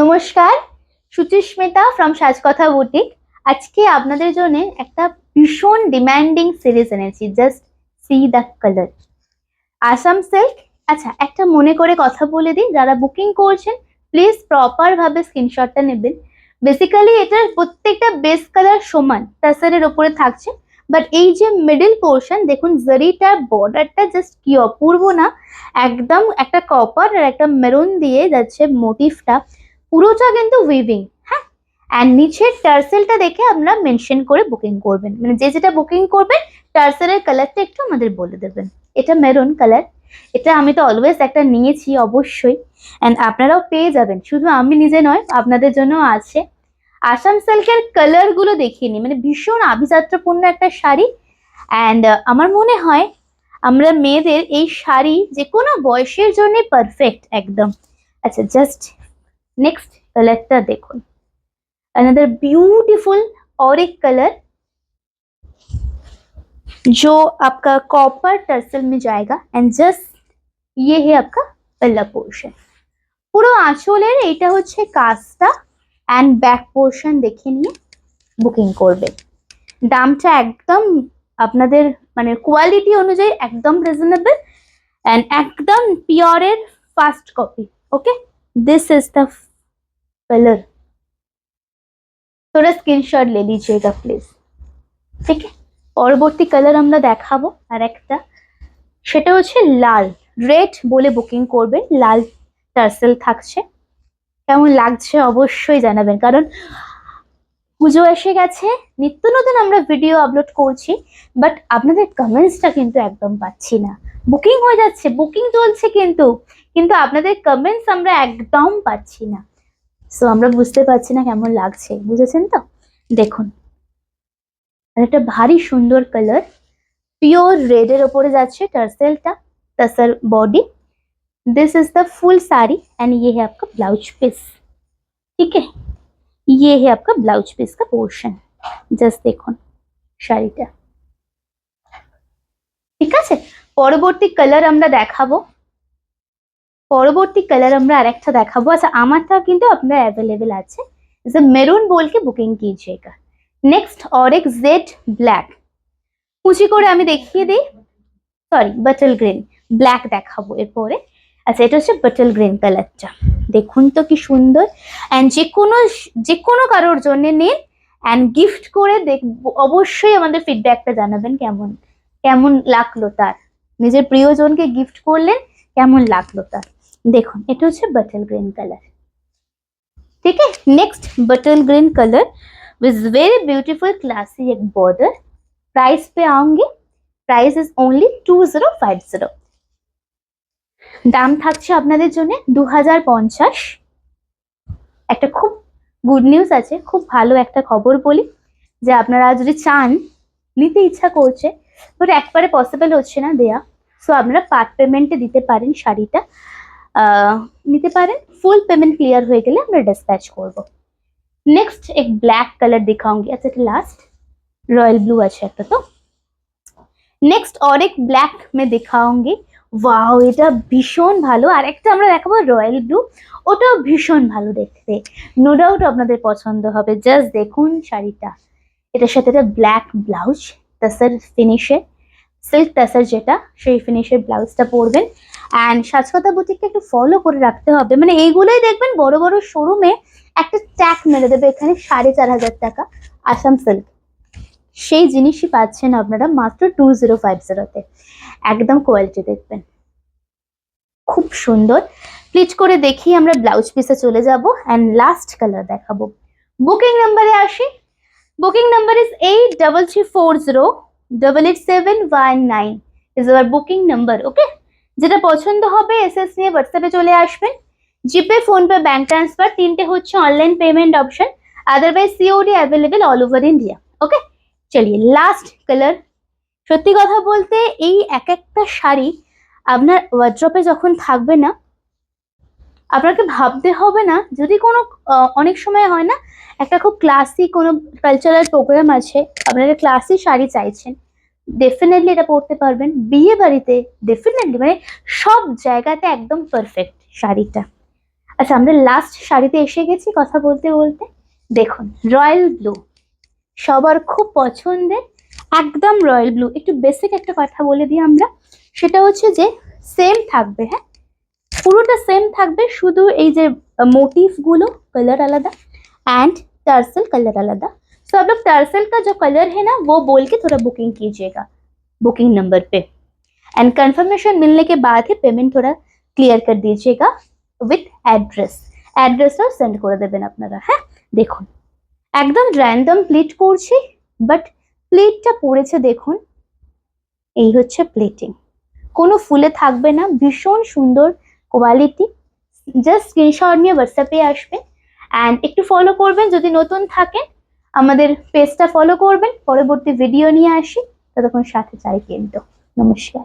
নমস্কার, Suchismita from সাজকথা boutique আজকে আপনাদের জন্য একটা ভীষণ ডিম্যান্ডিং সিরিজ এনেছি just see the colour Assam silk আচ্ছা একটা মনে করে কথা বলে দিই, যারা বুকিং করছেন প্লিজ প্রপার ভাবে স্ক্রিনশটটা নেবেন। বেসিক্যালি এটার প্রত্যেকটা বেস কালার সমান টাসারের ওপরে থাকছে। বাট এই যে মিডল পোর্শন দেখুন জারিটার বর্ডারটা জাস্ট কি অপূর্ব না, একদম একটা কপার আর একটা মেরুন দিয়ে যাচ্ছে মোটিভটা পুরোটা কিন্তু উইভিং হ্যাঁ? অ্যান্ড নিচের টার্সেলটা দেখে আপনারা মেনশন করে বুকিং করবেন। মানে যে যেটা বুকিং করবেন টার্সেলের কালারটা একটু আমাদের বলে দেবেন। এটা মেরুন কালার এটা আমি তো অলওয়েজ একটা নিয়েছি অবশ্যই। অ্যান্ড আপনারাও পেয়ে যাবেন। শুধু আমি নিজে নয়, আপনাদের জন্য আছে। আসাম সিল্কের কালারগুলো দেখিয়ে নিই। মানে ভীষণ আভিজাত্যপূর্ণ একটা শাড়ি। অ্যান্ড আমার মনে হয় আমরা মেয়েদের এই শাড়ি যে কোনো বয়সের জন্য পারফেক্ট একদম। আচ্ছা জাস্ট नेक्स्ट कलर देखो अनदर ब्यूटीफुल और एक कलर जो आपका कॉपर टर्सल में जाएगा एंड जस्ट ये है आपका पहला पोर्शन পুরো আঁচলের এইটা হচ্ছে কাজটা অ্যান্ড ব্যাক পোর্শন দেখে নিয়ে বুকিং করবে দামটা একদম আপনাদের মানে কোয়ালিটি অনুযায়ী একদম রিজনেবল অ্যান্ড একদম পিওরের first copy okay this is the colour थोड़ा स्क्रीनशॉट ले लीजिएगा प्लीज ঠিক পরবর্তী কালার আমরা দেখাবো আর একটা সেটা হচ্ছে লাল রেড বলে বুকিং করবে লাল টার্সেল থাকছে কেমন লাগছে অবশ্যই জানাবেন কারণ পুজো এসে গেছে নিত্য নতুন আমরা ভিডিও আপলোড করছি বাট আপনাদের কমেন্টসটা কিন্তু একদম পাচ্ছি না বুকিং হয়ে যাচ্ছে বুকিং চলছে কিন্তু কিন্তু আপনাদের কমেন্টস আমরা একদম পাচ্ছি না সো আমরা বুঝতে পারছি না কেমন লাগছে বুঝেছেন তো দেখুন আর একটা ভারী সুন্দর কালার পিওর রেড এর ওপরে যাচ্ছে টার্সেলটা tassel body this is the full sari and ये है आपका ब्लाउज पीस ठीक है ये है आपका ब्लाउज पीस का पोर्शन জাস্ট দেখুন শাড়িটা ঠিক আছে পরবর্তী কালার আমরা দেখাবো পরবর্তী কালার আমরা আরেকটা দেখাবো। আচ্ছা আমারটাও কিন্তু আপনার অ্যাভেলেবেল আছে। যে মেরুন বোলকে বুকিং কিজিয়েগা নেক্সট অরেক জেড ব্ল্যাক কুচি করে আমি দেখিয়ে দিই। সরি বাটল গ্রিন ব্ল্যাক দেখাবো এরপরে। আচ্ছা এটা হচ্ছে বাটল গ্রিন কালারটা দেখুন তো কি সুন্দর। অ্যান্ড যে কোনো যে কোনো কারোর জন্য নিন। অ্যান্ড গিফট করে দেখ, অবশ্যই আমাদের ফিডব্যাকটা জানাবেন কেমন কেমন লাগল তার। নিজের প্রিয়জনকে গিফট করলেন, কেমন লাগল তার। देखो এটা হচ্ছে बटल ग्रीन कलर ठीक है next bottle green colour with very beautiful classy एक बॉर्डर प्राइस पे आऊंगी price is only two zero five zero দাম থাকছে আপনাদের জন্য দু হাজার পঞ্চাশ একটা খুব গুড নিউজ আছে খুব ভালো একটা খবর বলি যে আপনারা যদি চান নিতে ইচ্ছা করছে বাট একবারে পসিবল হচ্ছে না দেয়া সো আপনারা পার্ট পেমেন্টে দিতে পারেন শাড়িটা আহ, নিতে পারেন। ফুল পেমেন্ট ক্লিয়ার হয়ে গেলে আমরা ডিসপ্যাচ করব। নেক্সট এক ব্ল্যাক কালার দেখাউঙ্গি আচ্ছা এটা লাস্ট রয়্যাল ব্লু আছে একটা তো। নেক্সট और ব্ল্যাক মে দেখাউঙ্গি ওয়াও এটা ভীষণ ভালো। আর একটা আমরা দেখাবো রয়্যাল ব্লু ওটাও ভীষণ ভালো দেখতে। নো ডাউট আপনাদের পছন্দ হবে। জাস্ট দেখুন শাড়িটা। এটার সাথে একটা ব্ল্যাক ব্লাউজ তাসার ফিনিশে সিল্ক তাসার যেটা, সেই ফিনিশের ব্লাউজটা পরবেন। অ্যান্ড সাজকতা বুটিককে একটু ফলো করে রাখতে হবে। মানে এইগুলোই দেখবেন বড় বড় শোরুমে একটা ট্যাক মেরে দেবে। এখানে সাড়ে চার হাজার টাকা আসাম সিল্ক সেই জিনিসই পাচ্ছেন আপনারা মাত্র টু জিরো ফাইভ জিরোতে একদম কোয়ালিটি দেখবেন। খুব সুন্দর। প্লিট করে দেখি আমরা ব্লাউজ পিসে চলে যাব। অ্যান্ড লাস্ট কালার দেখাবো। বুকিং নাম্বারে আসি। Booking number is eight double three four zero double eight seven one nine is our booking number okay যেটা পছন্দ হবে এসএস নিয়ে হোয়াটসঅ্যাপে চলে আসবেন। জিপে, ফোনপে ব্যাঙ্ক ট্রান্সফার তিনটে হচ্ছে online payment option otherwise COD available all over India okay চলিয়ে লাস্ট কালার সত্যি কথা বলতে এই এক একটা শাড়ি আপনার ওয়ার্ড্রপে যখন থাকবে না আপনাকে ভাবতে হবে না, যদি কোনো অনেক সময় হয় না, একটা খুব ক্লাসি কোনো কালচারাল প্রোগ্রাম আছে আপনারা ক্লাসি শাড়ি চাইছেন ডেফিনেটলি এটা পরতে পারবেন, বিয়ে বাড়িতে ডেফিনেটলি মানে সব জায়গাতে একদম পারফেক্ট শাড়িটা। আচ্ছা আমরা লাস্ট শাড়িতে এসে গেছি কথা বলতে বলতে। দেখুন রয়্যাল ব্লু সবার খুব পছন্দের, একদম রয়্যাল ব্লু একটু বেসিক একটা কথা বলে দিই আমরা, সেটা হচ্ছে যে সেম থাকবে হ্যাঁ? পুরোটা সেম থাকবে শুধু এই যে मोटिव गुलो कलर अलग एंड टर्सल कलर अलग सो आप लोग टर्सल का जो कलर है ना वो बोल के थोड़ा बुकिंग कीजिएगा बुकिंग नंबर पे एंड कंफर्मेशन मिलने के बाद ही पेमेंट थोड़ा क्लियर कर दीजिएगा উইথ অ্যাড্রেস অ্যাড্রেসটাও সেন্ড করে দেবেন আপনারা হ্যাঁ দেখুন একদম র্যান্ডম প্লিট করছি বাট প্লেটটা পড়েছে দেখুন এই হচ্ছে প্লেটিং কোনো ফুলে থাকবে না ভীষণ সুন্দর কোয়ালিটি জাস্ট স্ক্রিনশট নিয়ে হোয়াটসঅ্যাপে আসবেন অ্যান্ড একটু ফলো করবেন, যদি নতুন থাকেন আমাদের পেজটা ফলো করবেন, পরবর্তী ভিডিও নিয়ে আসি, ততক্ষণ সাথে চাই কিন্তু নমস্কার।